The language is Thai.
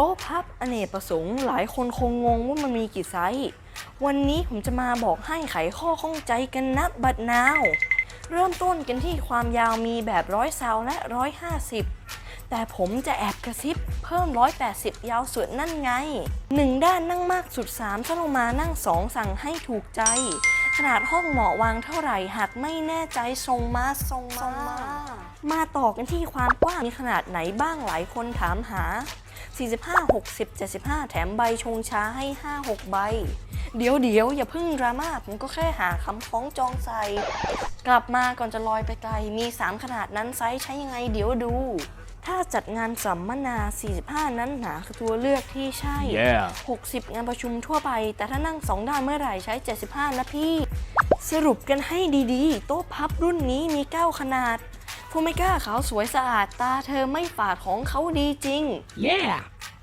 โต๊ะพับอเนกประสงค์ หลายคนคงงงว่ามันมีกี่ไซส์วันนี้ผมจะมาบอกให้ไขข้อข้องใจกันนะบัดนาว เริ่มต้นกันที่ความยาวมีแบบร้อยซาวและร้อยห้าสิบแต่ผมจะแอบกระซิบเพิ่ม 180 ยาวสุดนั่นไง 1 ด้านนั่งมากสุด 3ถ้าลงมานั่ง 2 สั่งให้ถูกใจ ขนาดห้องเหมาะวางเท่าไหร่หากไม่แน่ใจทรงมาทรงมา มาต่อกันที่ความกว้างมีขนาดไหนบ้างหลายคนถามหา 45 60 75 แถมใบชงช้าให้ 5 6 ใบ เดี๋ยวเดี๋ยวอย่าเพึ่งดราม่าผมก็แค่หาคำคล้องจองใส่ กลับมาก่อนจะลอยไปไกล มี 3 ขนาดนั้นไซส์ใช้ยังไงเดี๋ยวดู ถ้าจัดงานสัมมนา 45 นั้นหนาคือตัวเลือกที่ใช่ Yeah. 60 งานประชุมทั่วไป แต่ถ้านั่ง 2 ด้านเมื่อไหร่ใช้ 75 นะพี่ สรุปกันให้ดีๆ โต๊ะพับรุ่นนี้มี 9 ขนาด ฟูเมก้าขาวสวยสะอาดตาเธอไม่ฝาดของเขาดีจริง Yeah.